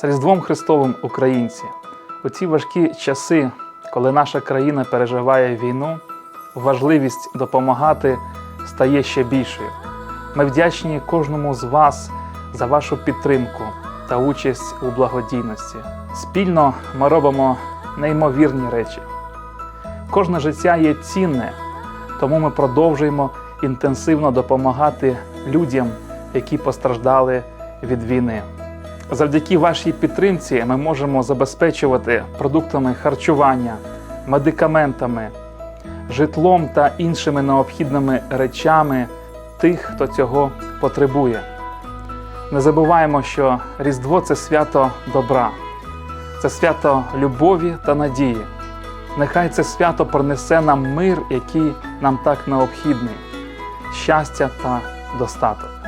З Різдвом Христовим українці! У ці важкі часи, коли наша країна переживає війну, важливість допомагати стає ще більшою. Ми вдячні кожному з вас за вашу підтримку та участь у благодійності. Спільно ми робимо неймовірні речі. Кожне життя є цінне, тому ми продовжуємо інтенсивно допомагати людям, які постраждали від війни. Завдяки вашій підтримці ми можемо забезпечувати продуктами харчування, медикаментами, житлом та іншими необхідними речами тих, хто цього потребує. Не забуваємо, що Різдво це свято добра, це свято любові та надії. Нехай це свято принесе нам мир, який нам так необхідний, щастя та достаток.